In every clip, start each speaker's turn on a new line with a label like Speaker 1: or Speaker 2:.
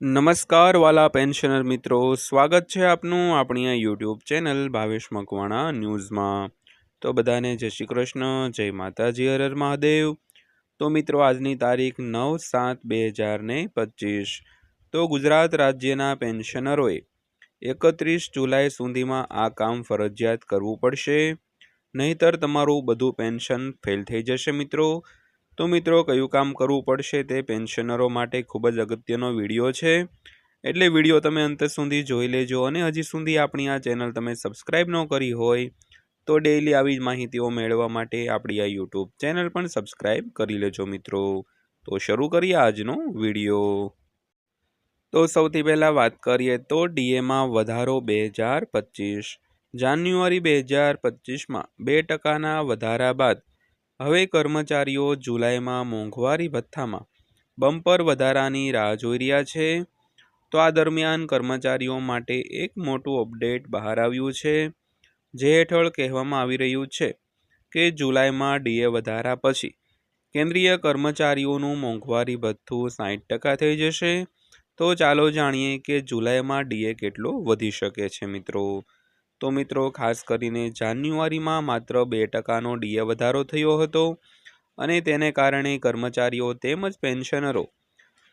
Speaker 1: નમસ્કાર વાલા પેન્શનર મિત્રો, સ્વાગત છે આપનું આપણી આ યુટ્યુબ ચેનલ ભાવેશ મકવાણા ન્યૂઝમાં. તો બધાને જય શ્રી કૃષ્ણ, જય માતાજી હરર મહાદેવ. તો મિત્રો, આજની તારીખ નવ સાત બે હજાર ને પચીસ. તો ગુજરાત રાજ્યના પેન્શનરોએ એકત્રીસ જુલાઈ સુધીમાં આ કામ ફરજિયાત કરવું પડશે. નહીતર તમારું બધું પેન્શન ફેલ થઈ જશે મિત્રો. તો મિત્રો, કયું કામ કરવું પડશે તે પેન્શનરો માટે ખૂબ જ અગત્યનો વીડિયો છે. એટલે વીડિયો તમે અંત સુધી જોઈ લેજો અને હજી સુધી આપણી આ ચેનલ તમે સબસ્ક્રાઈબ ન કરી હોય તો ડેઈલી આવી જ માહિતીઓ મેળવવા માટે આપણી આ યુટ્યુબ ચેનલ પણ સબસ્ક્રાઈબ કરી લેજો મિત્રો. તો શરૂ કરીએ આજનો વીડિયો. તો સૌથી પહેલાં વાત કરીએ તો ડીએમાં વધારો બે હજાર પચીસ. જાન્યુઆરી બે હજાર પચીસમાં બે ટકાના વધારા બાદ હવે કર્મચારીઓ જુલાઈમાં મોંઘવારી ભથ્થામાં બમ્પર વધારાની રાહ જોઈ રહ્યા છે. તો આ દરમિયાન કર્મચારીઓ માટે એક મોટું અપડેટ બહાર આવ્યું છે. જે હેઠળ કહેવામાં આવી રહ્યું છે કે જુલાઈમાં ડીએ વધારા પછી કેન્દ્રીય કર્મચારીઓનું મોંઘવારી ભથ્થું સાઠ ટકા થઈ જશે. તો ચાલો જાણીએ કે જુલાઈમાં ડીએ કેટલો વધી શકે છે મિત્રો. તો મિત્રો, ખાસ કરીને જાન્યુઆરીમાં માત્ર બે ટકાનો ડીએ વધારો થયો હતો અને તેને કારણે કર્મચારીઓ તેમજ પેન્શનરો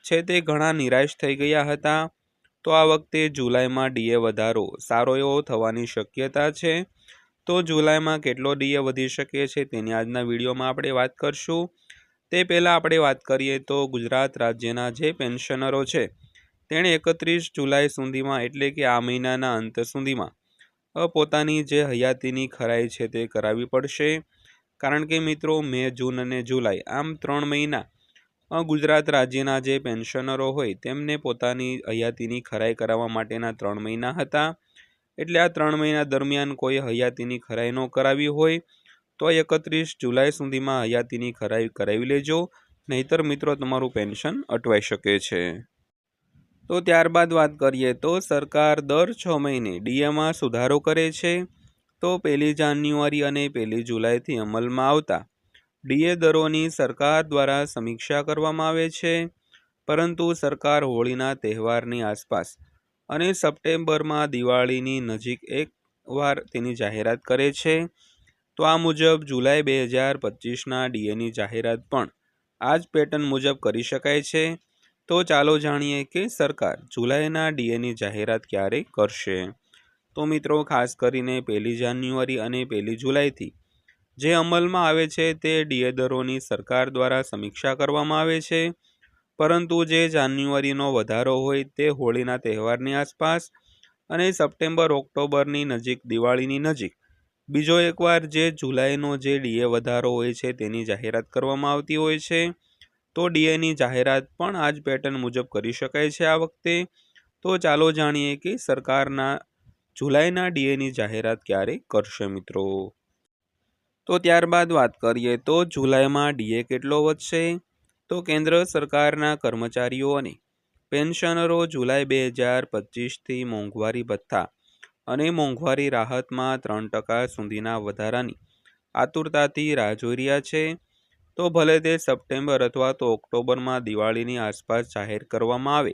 Speaker 1: છે તે ઘણા નિરાશ થઈ ગયા હતા. તો આ વખતે જુલાઈમાં ડીએ વધારો સારો એવો થવાની શક્યતા છે. તો જુલાઈમાં કેટલો ડીએ વધી શકે છે તેની આજના વિડીયોમાં આપણે વાત કરશું. તે પહેલાં આપણે વાત કરીએ તો ગુજરાત રાજ્યના જે પેન્શનરો છે, તેણે એકત્રીસ જુલાઈ સુધીમાં એટલે કે આ મહિનાના અંત સુધીમાં પોતાની જે હયાતીની ખરાઈ છે તે કરાવવી પડશે. કારણ કે મિત્રો, મે, જૂન અને જુલાઈ આમ ત્રણ મહિના ગુજરાત રાજ્યના જે પેન્શનરો હોય તેમને પોતાની હયાતીની ખરાઈ કરાવવા માટેના ત્રણ મહિના હતા. એટલે આ ત્રણ મહિના દરમિયાન કોઈ હયાતીની ખરાઈ ન કરાવી હોય, તો એકત્રીસ જુલાઈ સુધીમાં હયાતીની ખરાઈ કરાવી લેજો. નહીતર મિત્રો, તમારું પેન્શન અટવાઈ શકે છે. તો ત્યારબાદ વાત કરીએ તો સરકાર દર છ મહિને ડીએમાં સુધારો કરે છે. તો પહેલી જાન્યુઆરી અને પહેલી જુલાઈથી અમલમાં આવતા ડીએ દરોની સરકાર દ્વારા સમીક્ષા કરવામાં આવે છે. પરંતુ સરકાર હોળીના તહેવારની આસપાસ અને સપ્ટેમ્બરમાં દિવાળીની નજીક એક વાર તેની જાહેરાત કરે છે. તો આ મુજબ જુલાઈ બે હજાર પચીસના ડીએની જાહેરાત પણ આ જ પેટર્ન મુજબ કરી શકાય છે. તો ચાલો જાણીએ કે સરકાર જુલાઈના ડીએની જાહેરાત ક્યારે કરશે. તો મિત્રો, ખાસ કરીને પહેલી જાન્યુઆરી અને પહેલી જુલાઈથી જે અમલમાં આવે છે તે ડીએ દરોની સરકાર દ્વારા સમીક્ષા કરવામાં આવે છે. પરંતુ જે જાન્યુઆરીનો વધારો હોય તે હોળીના તહેવારની આસપાસ અને સપ્ટેમ્બર, ઓક્ટોબરની નજીક, દિવાળીની નજીક. બીજો એકવાર જે જુલાઈનો જે ડીએ વધારો હોય છે તેની જાહેરાત કરવામાં આવતી હોય છે. તો ડીએની જાહેરાત પણ આ જ પેટર્ન મુજબ કરી શકાય છે આ વખતે. તો ચાલો જાણીએ કે સરકારના જુલાઈના ડીએની જાહેરાત ક્યારે કરશે મિત્રો? તો ત્યારબાદ વાત કરીએ તો જુલાઈમાં ડીએ કેટલો વધશે? તો કેન્દ્ર સરકારના કર્મચારીઓ અને પેન્શનરો જુલાઈ બે હજાર પચીસથી મોંઘવારી ભથ્થા અને મોંઘવારી રાહતમાં ત્રણ ટકા સુધીના વધારાની આતુરતાથી રાહ જોઈ રહ્યા છે. તો ભલે તે સપ્ટેમ્બર અથવા તો ઓક્ટોબરમાં દિવાળીની આસપાસ જાહેર કરવામાં આવે,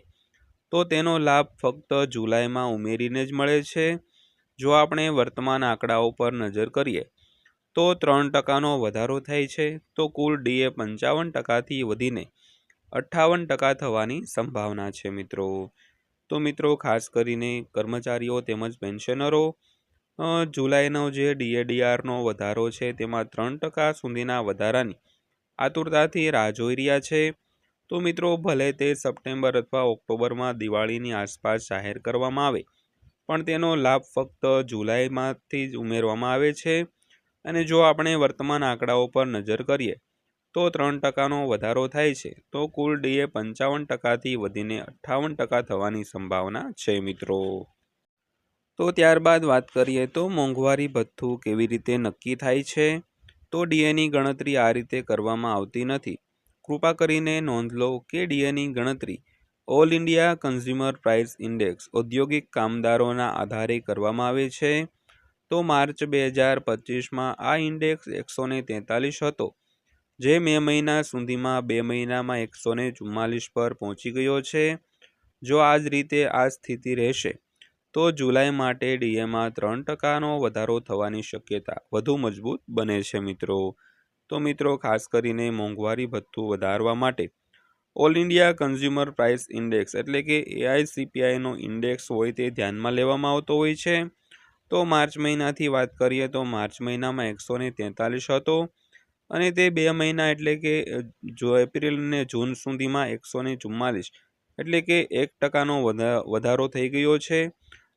Speaker 1: તો તેનો લાભ ફક્ત જુલાઈમાં ઉમેરીને જ મળે છે. જો આપણે વર્તમાન આંકડાઓ પર નજર કરીએ, તો ત્રણ ટકાનો વધારો થાય છે, તો કુલ ડીએ પંચાવન ટકાથી વધીને અઠ્ઠાવન ટકા થવાની સંભાવના છે મિત્રો. તો મિત્રો, ખાસ કરીને કર્મચારીઓ તેમજ પેન્શનરો જુલાઈનો જે ડીએડીઆરનો વધારો છે તેમાં ત્રણ ટકા સુધીના વધારાની આતુરતાથી રાહ જોઈ રહ્યા છે. તો મિત્રો, ભલે તે સપ્ટેમ્બર અથવા ઓક્ટોબરમાં દિવાળીની આસપાસ જાહેર કરવામાં આવે, પણ તેનો લાભ ફક્ત જુલાઈમાંથી જ ઉમેરવામાં આવે છે. અને જો આપણે વર્તમાન આંકડાઓ પર નજર કરીએ, તો ત્રણ ટકાનો વધારો થાય છે. તો કુલ ડીએ પંચાવન ટકાથી વધીને અઠ્ઠાવન ટકા થવાની સંભાવના છે, મિત્રો. તો ત્યારબાદ વાત કરીએ તો મોંઘવારી ભથ્થું કેવી રીતે નક્કી થાય છે? તો ડીએની ગણતરી આ રીતે કરવામાં આવતી નથી. કૃપા કરીને નોંધ લો કે ડીએની ગણતરી all India consumer price index ઔદ્યોગિક કામદારોના આધારે કરવામાં આવે છે. તો માર્ચ બે હજાર પચીસમાં આ ઇન્ડેક્સ એકસો ને તેતાલીસ હતો, જે મે મહિના સુધીમાં બે મહિનામાં એકસો ને ચુમ્માલીસ પર પહોંચી ગયો છે. જો આ જ રીતે આ સ્થિતિ રહેશે તો જુલાઈ માટે ડીએમાં ત્રણ ટકાનો વધારો થવાની શક્યતા વધુ મજબૂત બને છે મિત્રો. તો મિત્રો, ખાસ કરીને મોંઘવારી ભથ્થું વધારવા માટે all India consumer price index એટલે કે એઆઈસીપીઆઈનો ઇન્ડેક્સ હોય તે ધ્યાનમાં લેવામાં આવતો હોય છે. તો માર્ચ મહિનાથી વાત કરીએ તો માર્ચ મહિનામાં એકસો ને હતો અને તે બે મહિના એટલે કે જો એપ્રિલ ને જૂન સુધીમાં એકસો ચુમ્માલીસ એટલે કે એક ટકાનો વધારો થઈ ગયો છે.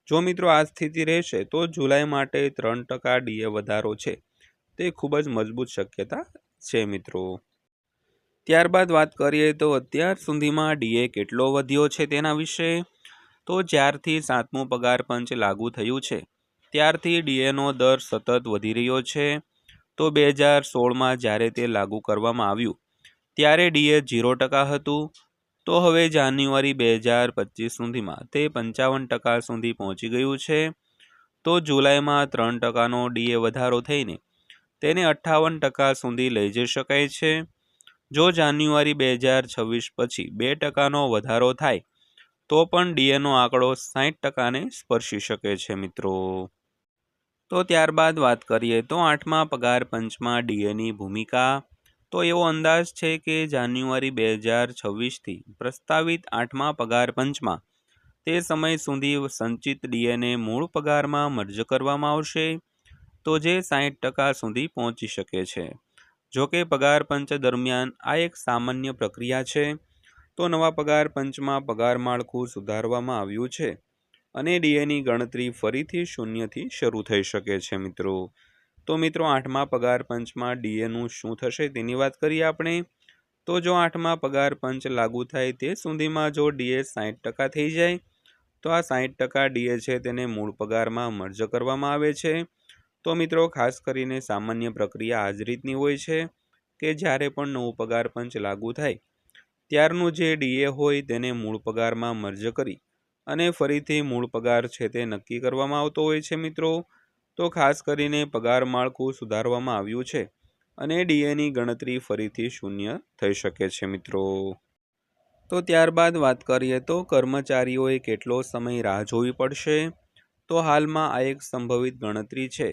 Speaker 1: જો મિત્રો આ સ્થિતિ રહેશે, તો જુલાઈ માટે ત્રણ ટકા ડીએ વધારો છે. તે ખૂબ જ મજબૂત શક્યતા છે મિત્રો. ત્યારબાદ વાત કરીએ તો અત્યાર સુધીમાં ડીએ કેટલો વધ્યો છે તેના વિશે? તો જ્યારથી સાતમું પગાર પંચ લાગુ થયું છે, ત્યારથી ડીએનો દર સતત વધી રહ્યો છે. તો બે હજાર સોળમાં જ્યારે તે લાગુ કરવામાં આવ્યું, ત્યારે ડીએ ઝીરો ટકા હતું. તો હવે જાન્યુઆરી બે હજાર પચીસ સુધીમાં તે પંચાવન ટકા સુધી પહોંચી ગયું છે. તો જુલાઈમાં ત્રણ ટકાનો ડીએ વધારો થઈને તેને અઠ્ઠાવન ટકા સુધી લઈ જઈ શકાય છે. જો જાન્યુઆરી બે હજાર છવ્વીસ પછી બે ટકાનો વધારો થાય, તો પણ ડીએનો આંકડો સાહીઠ ટકાને સ્પર્શી શકે છે મિત્રો. તો ત્યારબાદ વાત કરીએ તો આઠમા પગાર પંચમાં ડીએની ભૂમિકા. તો એવો અંદાજ છે કે જાન્યુઆરી બે હજાર છવ્વીસથી પ્રસ્તાવિત આઠમા પગાર પંચમાં તે સમય સુધી સંચિત ડીએને મૂળ પગારમાં મર્જ કરવામાં આવશે, તો જે સાહીઠ ટકા સુધી પહોંચી શકે છે. જો કે પગાર પંચ દરમિયાન આ એક સામાન્ય પ્રક્રિયા છે, તો નવા પગાર પંચમાં પગાર માળખું સુધારવામાં આવ્યું છે અને ડીએની ગણતરી ફરીથી શૂન્યથી શરૂ થઈ શકે છે મિત્રો. તો મિત્રો આઠમા પગાર પંચમાં ડીએનું શું થશે તેની વાત કરીએ આપણે. તો જો આઠમા પગાર પંચ લાગુ થાય તે સુધીમાં જો ડીએ સાહીઠ ટકા થઈ જાય, તો આ સાહીઠ ટકા ડીએ છે તેને મૂળ પગારમાં મર્જ કરવામાં આવે છે. તો મિત્રો ખાસ કરીને સામાન્ય પ્રક્રિયા આ રીતની હોય છે કે જ્યારે પણ નવું પગાર પંચ લાગુ થાય, ત્યારનું જે ડીએ હોય તેને મૂળ પગારમાં મર્જ કરી અને ફરીથી મૂળ પગાર છે તે નક્કી કરવામાં આવતો હોય છે મિત્રો. તો ખાસ કરીને પગાર માળખું સુધારવામાં આવ્યું છે અને ડીએની ગણતરી ફરીથી શૂન્ય થઈ શકે છે, મિત્રો. તો ત્યારબાદ વાત કરીએ તો કર્મચારીઓએ કેટલો સમય રાહ જોવી પડશે? તો હાલમાં આ એક સંભવિત ગણતરી છે,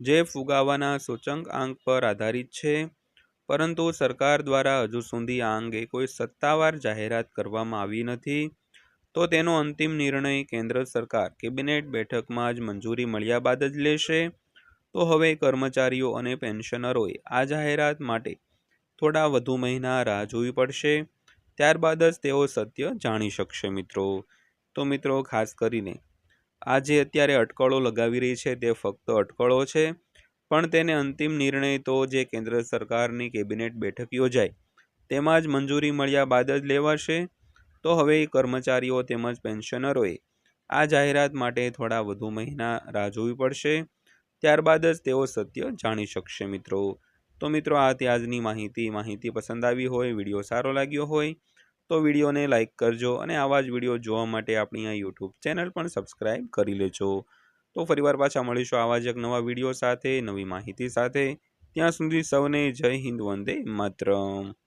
Speaker 1: જે ફુગાવાના સૂચંક આંક પર આધારિત છે. પરંતુ સરકાર દ્વારા હજુ સુધી આ અંગે કોઈ સત્તાવાર જાહેરાત કરવામાં આવી નથી. તો તેનો અંતિમ નિર્ણય કેન્દ્ર સરકાર કેબિનેટ બેઠકમાં જ મંજૂરી મળ્યા બાદ જ લેશે. તો હવે કર્મચારીઓ અને પેન્શનરોએ આ જાહેરાત માટે થોડા વધુ મહિના રાહ જોવી પડશે. ત્યારબાદ જ તેઓ સત્ય જાણી શકશે મિત્રો. તો મિત્રો, ખાસ કરીને આ જે અત્યારે અટકળો લગાવી રહી છે, તે ફક્ત અટકળો છે. પણ તેને અંતિમ નિર્ણય તો જે કેન્દ્ર સરકારની કેબિનેટ બેઠક યોજાય, તેમાં જ મંજૂરી મળ્યા બાદ જ લેવાશે. તો હવે કર્મચારીઓ તેમજ પેન્શનરોએ આ જાહેરાત માટે થોડા વધુ મહિના રાહ જોવી પડશે. ત્યારબાદ જ તેઓ સત્ય જાણી શકશે મિત્રો. તો મિત્રો, આ ત્યાજની માહિતી. માહિતી પસંદ આવી હોય, વીડિયો સારો લાગ્યો હોય, તો વિડીયોને લાઇક કરજો અને આવા જ વીડિયો જોવા માટે આપણી આ યુટ્યુબ ચેનલ પણ સબસ્ક્રાઈબ કરી લેજો. તો ફરીવાર પાછા મળીશું આવા જ એક નવા વીડિયો સાથે, નવી માહિતી સાથે. ત્યાં સુધી સૌને જય હિન્દ, વંદે માતરમ.